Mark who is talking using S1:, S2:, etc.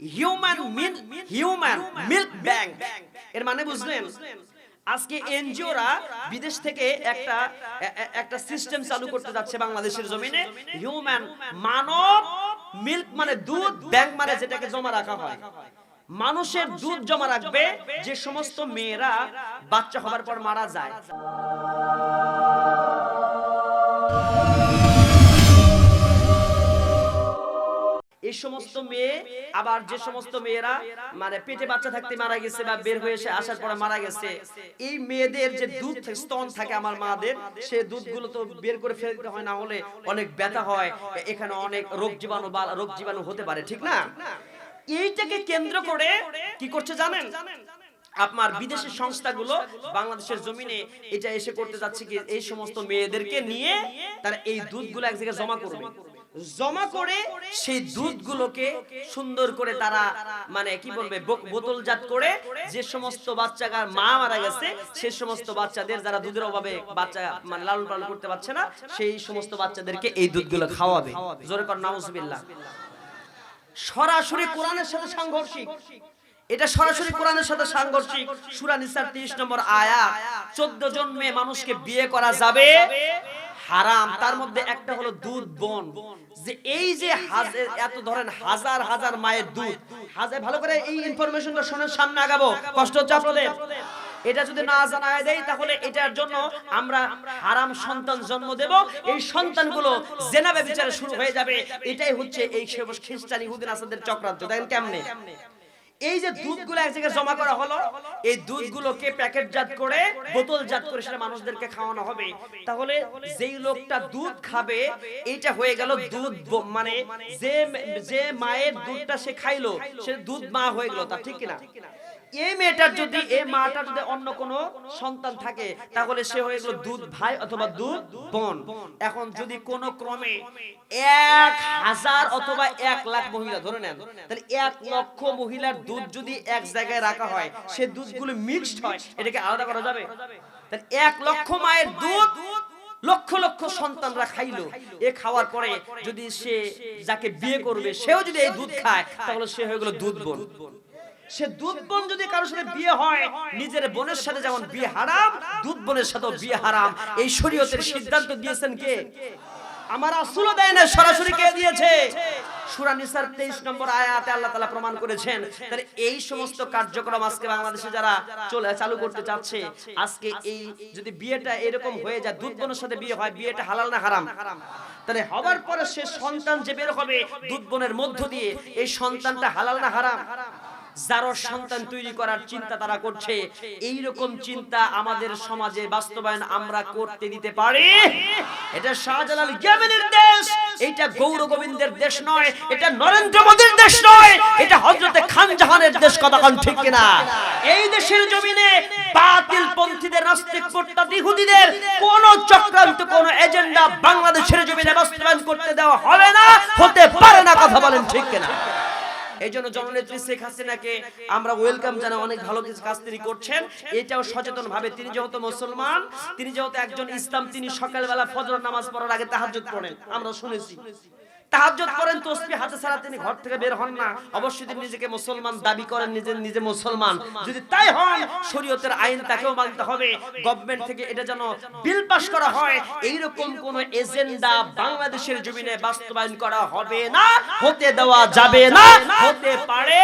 S1: Human মিল human milk bank এর মানে বুঝলেন? আজকে এনজিওরা বিদেশ থেকে একটা একটা সিস্টেম চালু করতে যাচ্ছে বাংলাদেশের জমিনে। হিউম্যান মানব মিল্ক মানে দুধ ব্যাংক মানে যেটাকে জমা রাখা হয়। মানুষের দুধ জমা রাখবে যে সমস্ত মেয়েরা বাচ্চা হবার পর মারা যায়। এই সমস্ত মেয়ে আবার যে সমস্ত মেয়েরা মানে পেটে বাচ্চা থাকতে মারা গেছে বা বের হয়ে এসে আসার পরে মারা গেছে এই মেয়েদের যে দুধ স্তন থাকে আমার মাদের সে দুধগুলো তো বের করে ফেলে দিতে হয় না হলে অনেক ব্যথা হয় এখানে অনেক রোগ জীবাণু বা রোগ জীবাণু হতে পারে ঠিক না? এইটাকে কেন্দ্র করে কি করছে জানেন? আপনার বিদেশি সংস্থাগুলো বাংলাদেশের জমিনে এটা এসে করতে যাচ্ছে কি এই সমস্ত মেয়েদেরকে নিয়ে তারা এই দুধগুলো এক জায়গায় জমা করবে। জমা করে সেই দুধগুলোকে সুন্দর করে তারা মানে কি বলবে বোতলজাত করে যে সমস্ত বাচ্চাকার মা মারা গেছে সেই সমস্ত বাচ্চাদের যারা দুধের অভাবে বাচ্চা মানে লালন পালন করতে পারছে না, সেই সমস্ত বাচ্চাদেরকে এই দুধগুলো খাওয়াবে। জোরে কর, নাউজুবিল্লাহ। সরাসরি কোরআনের সাথে সাংঘর্ষিক। এটা সরাসরি কোরআনের সাথে সাংঘর্ষিক। সূরা নিসার 30 নম্বর আয়াত 14 জন মেয়ে মানুষকে বিয়ে করা যাবে হারাম তার মধ্যে একটা হলো দুধ বোন। যে এই যে এত ধরেন হাজার হাজার মায়ের দুধ। হাজার ভালো করে এই ইনফরমেশনটা শোনার সামনে আগাবো। কষ্ট হচ্ছে আপনাদের এটা যদি না জানায় দেয় তাহলে এটার জন্য আমরা হারাম সন্তান জন্ম দেব। এই সন্তানগুলো জেনাবে বিচারে শুরু হয়ে যাবে। এটাই হচ্ছে এই খ্রিস্টান ইহুদিন আসাদের চক্রান্ত। দেখেন কেমনে? এই যে দুধগুলো এক জায়গায় জমা করা হলো এই দুধগুলোকে প্যাকেটজাত করে বোতলজাত করে সেটা মানুষদেরকে খাওয়ানো হবে। তাহলে যেই লোকটা দুধ খাবে এটা হয়ে গেল দুধ মানে যে যে মায়ের দুধটা সে খাইলো সে দুধ মা হয়ে গেল তা ঠিক কিনা? এই মেয়েটার যদি এই মাটার যদি অন্য কোনো সন্তান থাকে তাহলে সে হয়ে গেল দুধ ভাই অথবা দুধ বোন। এখন যদি কোন ক্রমে এক হাজার অথবা এক লাখ মহিলা ধরে নেন তাহলে এক লক্ষ মহিলার দুধ যদি এক জায়গায় রাখা হয় সে দুধগুলো মিক্সড হয় এটাকে আলাদা করা যাবে? তাহলে এক লক্ষ মায়ের দুধ লক্ষ লক্ষ সন্তানরা খাইলো এ খাওয়ার পরে যদি সে যাকে বিয়ে করবে সেও যদি এই দুধ খায় তাহলে সে হয়ে গেল দুধ বোন সে দুধ বোন যদি কারোর সাথে বিয়ে হয়, নিজের বোনের সাথে যেমন বিয়ে হারাম, দুধ বোনের সাথেও বিয়ে হারাম। এই শরীয়তের সিদ্ধান্ত দিয়েছেন কে? আমার দেয় না সরাসরি কে দিয়েছে? সূরা নিসার 23 নম্বর আয়াতে আল্লাহ প্রমাণ করেছেন। তাহলে এই সমস্ত কার্যক্রম আজকে বাংলাদেশে যারা চলে, চালু করতে চাচ্ছে, আজকে এই যদি বিয়েটা এরকম হয়ে যায়, দুধ বোনের সাথে বিয়ে হয়, বিয়েটা হালাল না হারাম? তাহলে হবার পরে সে সন্তান যে বের হবে দুধ বোনের মধ্য দিয়ে, এই সন্তানটা হালাল না হারাম? যারও সন্তান তৈরি করার চিন্তা তারা করছে এই রকম চিন্তা আমাদের সমাজে বাস্তবায়ন আমরা করতে দিতে পারি। এটা শাহজালাল ইয়ামেনের দেশ এটা গৌর গোবিন্দের দেশ নয়, এটা নরেন্দ্র মোদীর দেশ নয়, এটা হযরতে খান জাহানের দেশ কতক্ষণ ঠিক কিনা? এই দেশের জমিনে বাতিল পন্থীদের নাস্তিক প্রত্যাদি ইহুদিদের কোন চক্রান্ত, কোন এজেন্ডা বাংলাদেশের জমিনে বাস্তবায়ন করতে দেওয়া হবে না হতে পারে না কথা বলেন ঠিক কিনা এই জন্য জননেত্রী শেখ হাসিনাকে আমরা ওয়েলকাম জানাই। অনেক ভালো কিছু কাজ তিনি করছেন। এটাও সচেতন ভাবে তিনি যেহেতু মুসলমান, তিনি যেহেতু একজন ইসলাম, তিনি সকালবেলা ফজর নামাজ পড়ার আগে তাহাজ পড়েন। আমরা শুনেছি। করেন তসবি হাতে ছাড়া তিনি ঘর থেকে বের হন না। অবশ্যই তিনি নিজেকে মুসলমান দাবি করেন, নিজে নিজে মুসলমান। যদি তাই হন শরীয়তের আইন তাকেও মানতে হবে। গভর্নমেন্ট থেকে এটা যেন বিল পাস করা হয়, এইরকম কোন এজেন্ডা বাংলাদেশের জমিনে বাস্তবায়ন করা হবে না, হতে দেওয়া যাবে না, হতে পারে